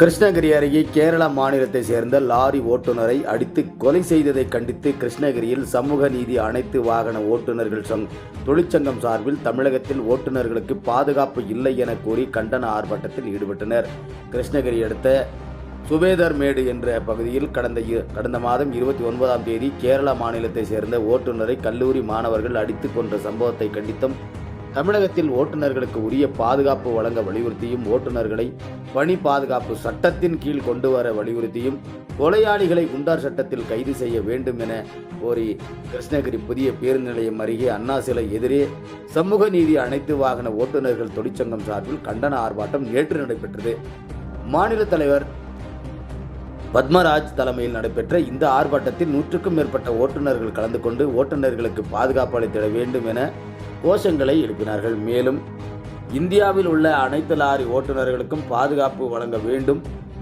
கிருஷ்ணகிரி அருகே கேரள மாநிலத்தை சேர்ந்த லாரி ஓட்டுநரை அடித்து கொலை செய்ததை கண்டித்து கிருஷ்ணகிரியில் சமூக நீதி அனைத்து வாகன ஓட்டுநர்கள் சங் தொழிற்சங்கம் சார்பில் தமிழகத்தில் ஓட்டுநர்களுக்கு பாதுகாப்பு இல்லை என கூறி கண்டன ஆர்ப்பாட்டத்தில் ஈடுபட்டனர். கிருஷ்ணகிரி அடுத்த சுபேதர்மேடு என்ற பகுதியில் கடந்த கடந்த மாதம் இருபத்தி ஒன்பதாம் தேதி கேரள மாநிலத்தை சேர்ந்த ஓட்டுநரை கல்லூரி மாணவர்கள் அடித்து கொன்ற சம்பவத்தை கண்டித்தும் தமிழகத்தில் ஓட்டுநர்களுக்கு உரிய பாதுகாப்பு வழங்க வலியுறுத்தியும் ஓட்டுநர்களை பணி பாதுகாப்பு சட்டத்தின் கீழ் கொண்டு வர வலியுறுத்தியும் கொலையாளிகளை குண்டார் சட்டத்தில் கைது செய்ய வேண்டும் என கோரி கிருஷ்ணகிரி புதிய பேருந்து நிலையம் அருகே அண்ணா சிலை எதிரே சமூக நீதி அனைத்து வாகன ஓட்டுநர்கள் தொழிற்சங்கம் சார்பில் கண்டன ஆர்ப்பாட்டம் நேற்று நடைபெற்றது. மாநில தலைவர் பத்மராஜ் தலைமையில் நடைபெற்ற இந்த ஆர்ப்பாட்டத்தில் நூற்றுக்கும் மேற்பட்ட ஓட்டுநர்கள் கலந்து கொண்டு ஓட்டுநர்களுக்கு பாதுகாப்பு அளித்திட வேண்டும் என கோஷங்களை எழுப்பினார்கள். மேலும் இந்தியாவில் உள்ள அனைத்து லாரி ஓட்டுநர்களுக்கும் பாதுகாப்பு வழங்க வேண்டும்.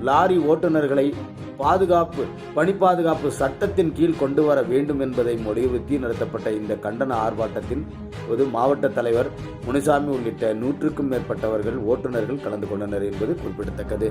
லாரி ஓட்டுநர்களை பாதுகாப்பு பணி பாதுகாப்பு சட்டத்தின் கீழ் கொண்டு வர வேண்டும் என்பதை வலியுறுத்தி நடத்தப்பட்ட இந்த கண்டன ஆர்ப்பாட்டத்தின் போது மாவட்ட தலைவர் முனிசாமி உள்ளிட்ட நூற்றுக்கும் மேற்பட்டவர்கள் ஓட்டுநர்கள் கலந்து கொண்டனர் என்பது குறிப்பிடத்தக்கது.